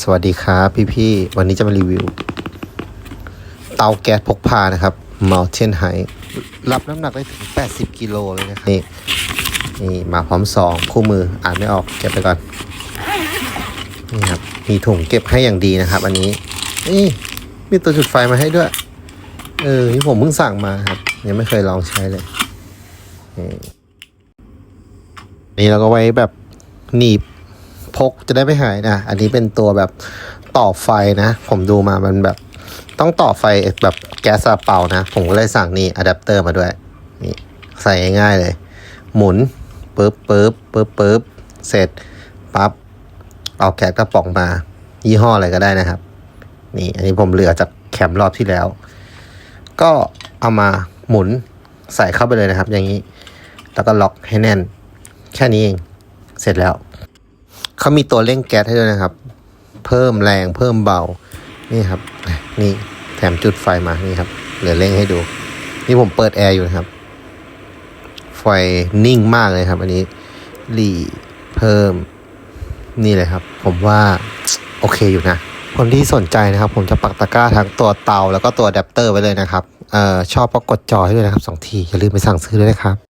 สวัสดีครับ พี่ๆ วันนี้จะมารีวิว เตาแก๊สพกพานะครับ Mountain High รับน้ำหนักได้ถึง 80 กิโลเลยนะครับ นี่นี่มาพร้อมซองคู่มืออ่านไม่ออกเก็บไปก่อน นี่ครับ มีถุงเก็บให้อย่างดีนะครับ อันนี้นี่มีตัวจุดไฟมาให้ด้วย เออนี่ผมเพิ่งสั่งมาครับ ยังไม่เคยลองใช้เลยนี่เราก็ไว้แบบหนีบ พกจะได้ไม่หายนะ อันนี้เป็นตัวแบบต่อไฟนะ ผมดูมามันแบบต้องต่อไฟแบบแก๊สซาเปานะ ผมก็เลยสั่งนี่อะแดปเตอร์มาด้วยนี่ใส่ง่ายๆเลย หมุนปึ๊บปึ๊บปึ๊บปึ๊บเสร็จปั๊บเอาแก๊สกระป๋องมา ยี่ห้ออะไรก็ได้นะครับ นี่อันนี้ผมเหลือจากแคมป์รอบที่แล้ว ก็เอามาหมุนใส่เข้าไปเลยนะครับ อย่างนี้ แล้วก็ล็อกให้แน่น แค่นี้เอง เสร็จแล้ว เขามีตัวเร่งแก๊สให้ด้วยนะครับ เพิ่มแรงเพิ่มเบา นี่ครับ นี่แถมจุดไฟมา นี่ครับเหลือเร่งให้ดู นี่ผมเปิดแอร์อยู่นะครับ ไฟนิ่งมากเลยครับ อันนี้หลีเพิ่ม นี่เลยครับ ผมว่าโอเคอยู่นะ คนที่สนใจนะครับ ผมจะปักตะกร้าทั้งตัวเตาแล้วก็ตัวอะแดปเตอร์ไว้เลยนะครับ เอ่อชอบก็กดจอให้ด้วยนะครับสองที อย่าลืมไปสั่งซื้อด้วยนะครับ